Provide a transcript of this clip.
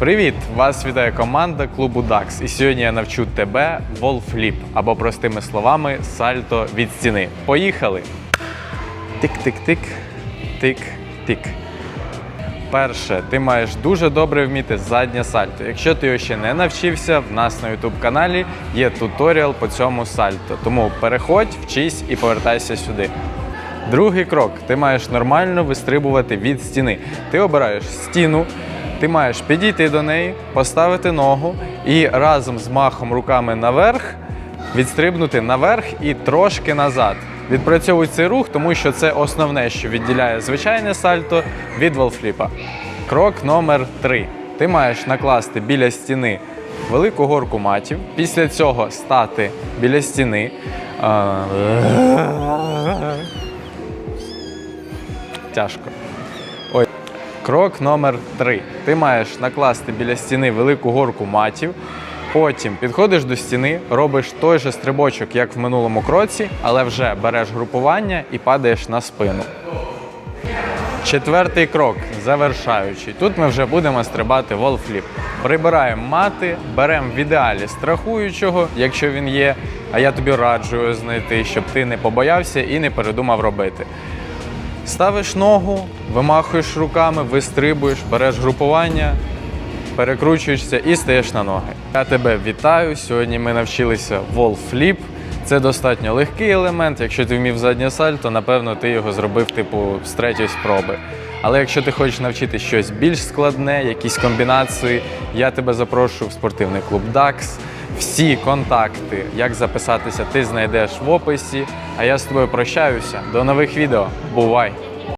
Привіт! Вас вітає команда клубу DAX. І сьогодні я навчу тебе волфліп або простими словами сальто від стіни. Поїхали! Тик-тик-тик, тик-тик. Перше, ти маєш дуже добре вміти заднє сальто. Якщо ти його ще не навчився, в нас на YouTube каналі є туторіал по цьому сальто. Тому переходь, вчись і повертайся сюди. Другий крок: ти маєш нормально вистрибувати від стіни. Ти обираєш стіну, ти маєш підійти до неї, поставити ногу і разом з махом руками наверх відстрибнути наверх і трошки назад. Відпрацьовуй цей рух, тому що це основне, що відділяє звичайне сальто від волфліпа. Крок номер три. Ти маєш накласти біля стіни велику горку матів. Після цього стати біля стіни. Тяжко. Крок номер три. Ти маєш накласти біля стіни велику горку матів. Потім підходиш до стіни, робиш той же стрибочок, як в минулому кроці, але вже береш групування і падаєш на спину. Четвертий крок завершаючий. Тут ми вже будемо стрибати волфліп. Прибираємо мати, беремо в ідеалі страхуючого, якщо він є. А я тобі раджу знайти, щоб ти не побоявся і не передумав робити. Ставиш ногу, вимахуєш руками, вистрибуєш, береш групування, перекручуєшся і стаєш на ноги. Я тебе вітаю. Сьогодні ми навчилися волфліп. Це достатньо легкий елемент. Якщо ти вмів заднє сальто, напевно, ти його зробив типу з третьої спроби. Але якщо ти хочеш навчити щось більш складне, якісь комбінації, я тебе запрошую в спортивний клуб DAX. Всі контакти, як записатися, ти знайдеш в описі. А я з тобою прощаюся. До нових відео. Бувай!